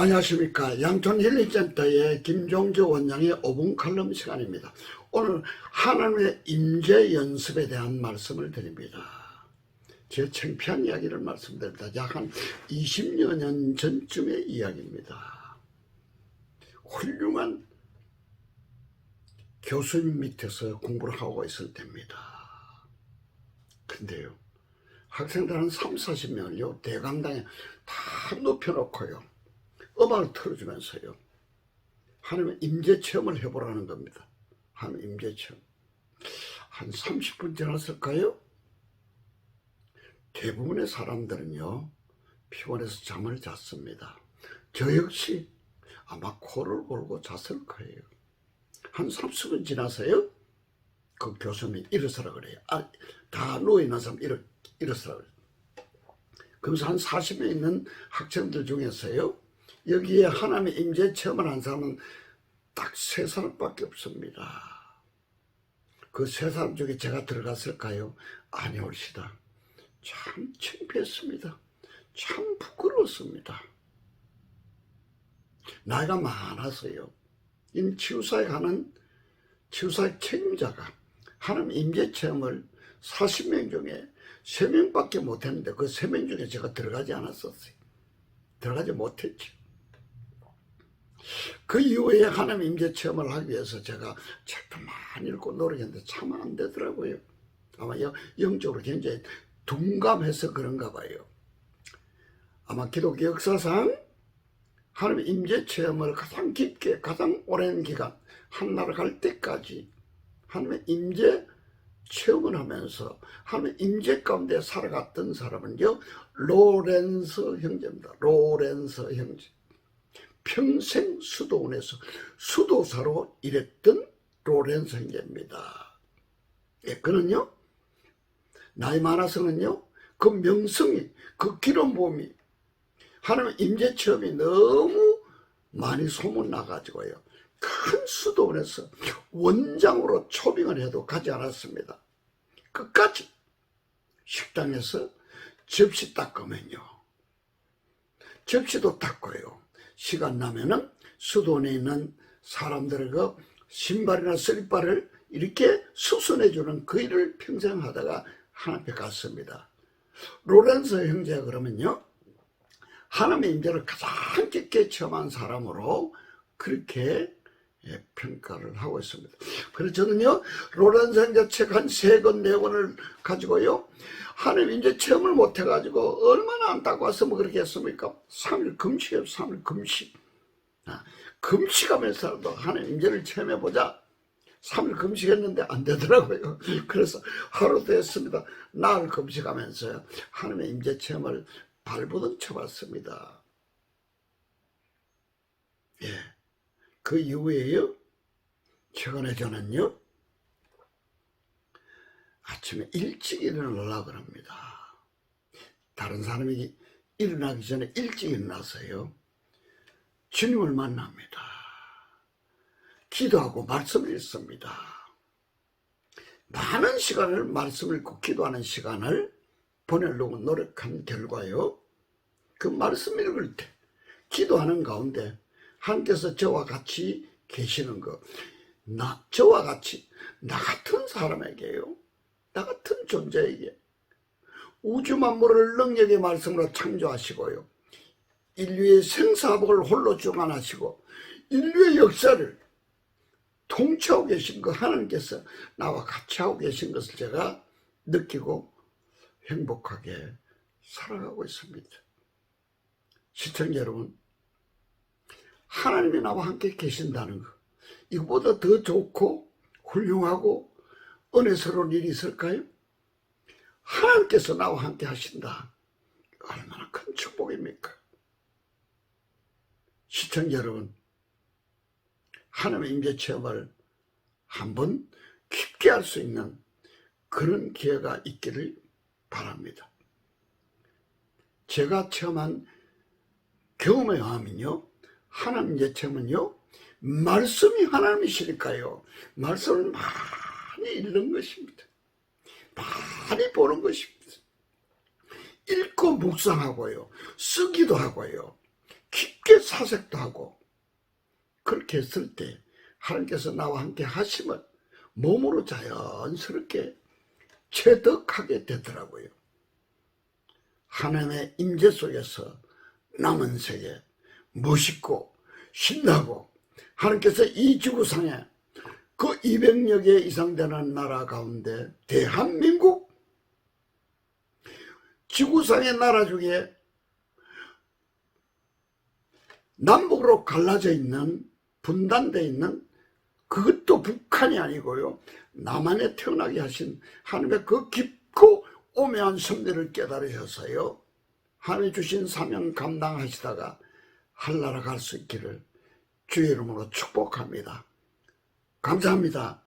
안녕하십니까. 양촌 힐링센터의 김종주 원장의 5분 칼럼 시간입니다. 오늘 하나님의 임재 연습에 대한 말씀을 드립니다. 제 창피한 이야기를 말씀드립니다. 약한 20여 년 전쯤의 이야기입니다. 훌륭한 교수님 밑에서 공부를 하고 있을 때입니다. 근데요, 학생들 한 3, 40명을요, 대강당에 다 눕혀놓고요, 음악을 틀어주면서요, 하나님의 임재 체험을 해보라는 겁니다. 하나님 임재 체험. 한 30분 지났을까요? 대부분의 사람들은요, 피곤해서 잠을 잤습니다. 저 역시 아마 코를 골고 잤을 거예요. 한 30분 지나서요, 그 교수님이 일어서라 그래요. 아, 다 누워있는 사람 일어, 일어서라 그래요. 그래서 한 40명 있는 학생들 중에서요, 여기에 하나님의 임재 체험을 한 사람은 딱 세 사람밖에 없습니다. 그 세 사람 중에 제가 들어갔을까요? 아니올시다. 참 창피했습니다. 참 부끄러웠습니다. 나이가 많아서요. 이 치유사에 가는 치유사의 책임자가 하나님 임재 체험을 40명 중에 3명밖에 못했는데 그 3명 중에 제가 들어가지 않았었어요. 들어가지 못했죠. 그 이후에 하나님 임재 체험을 하기 위해서 제가 책도 많이 읽고 노력했는데 참 안 되더라고요. 아마 영, 영적으로 굉장히 둔감해서 그런가 봐요. 아마 기독교 역사상 하나님 임재 체험을 가장 깊게 가장 오랜 기간 한나라 갈 때까지 하나님의 임재 체험을 하면서 하나님의 임재 가운데 살아갔던 사람은요 로렌서 형제입니다. 로렌서 형제. 평생 수도원에서 수도사로 일했던 로렌서 형제입니다. 예, 그는요 나이 많아서는요 그 명성이 그 기름 부음이 하나님 임재 체험이 너무 많이 소문 나가지고요. 큰 수도원에서 원장으로 초빙을 해도 가지 않았습니다. 끝까지 식당에서 접시 닦으면요. 접시도 닦고요. 시간 나면은 수도원에 있는 사람들의 그 신발이나 쓰리발을 이렇게 수선해주는 그 일을 평생 하다가 하나님께 갔습니다. 로렌서 형제가 그러면요. 하나님의 임재를 가장 깊게 체험한 사람으로 그렇게 예, 평가를 하고 있습니다. 그래서 저는요, 형제 책한 세 권, 네 권을 가지고요, 하나님 임재 체험을 못 해가지고 얼마나 안타까워서 뭐 그렇게 했습니까? 3일 금식이에요, 3일 금식. 아, 금식하면서라도 하나님 임재를 체험해보자. 3일 금식했는데 안 되더라고요. 그래서 하루도 했습니다. 나흘 금식하면서요. 하나님의 임재 체험을 발부둥 쳐봤습니다. 예. 그 이후에요. 최근에 저는요. 아침에 일찍 일어나려고 합니다. 다른 사람이 일어나기 전에 일찍 일어나서요. 주님을 만납니다. 기도하고 말씀을 읽습니다. 많은 시간을 말씀 읽고 기도하는 시간을 보내려고 노력한 결과요. 그 말씀 읽을 때, 기도하는 가운데 하나님께서 저와 같이 계시는 거, 나, 저와 같이, 나 같은 사람에게요. 나 같은 존재에게 우주 만물을 능력의 말씀으로 창조하시고요. 인류의 생사복을 홀로 주관하시고 인류의 역사를 통치하고 계신 그 하나님께서 나와 같이 하고 계신 것을 제가 느끼고 행복하게 살아가고 있습니다. 시청자 여러분, 하나님이 나와 함께 계신다는 것, 이거보다 더 좋고 훌륭하고 은혜스러운 일이 있을까요? 하나님께서 나와 함께 하신다. 얼마나 큰 축복입니까? 시청자 여러분, 하나님의 임재 체험을 한번 깊게 할 수 있는 그런 기회가 있기를 바랍니다. 제가 체험한 경험에 의하면요, 하나님 체험은요, 말씀이 하나님이시니까요, 말씀을 많이 읽는 것입니다. 많이 보는 것입니다. 읽고 묵상하고요, 쓰기도 하고요, 깊게 사색도 하고 그렇게 했을 때 하나님께서 나와 함께 하심을 몸으로 자연스럽게 체득하게 되더라고요. 하나님의 임재 속에서 남은 세계 멋있고 신나고 하나님께서 이 지구상에 그 200여 개 이상 되는 나라 가운데 대한민국 지구상의 나라 중에 남북으로 갈라져 있는 분단되어 있는 그것도 북한이 아니고요. 남한에 태어나게 하신 하나님의 그 깊고 오묘한 섭리를 깨달으셔서요. 하나님 주신 사명 감당하시다가 한나라 갈 수 있기를 주의 이름으로 축복합니다. 감사합니다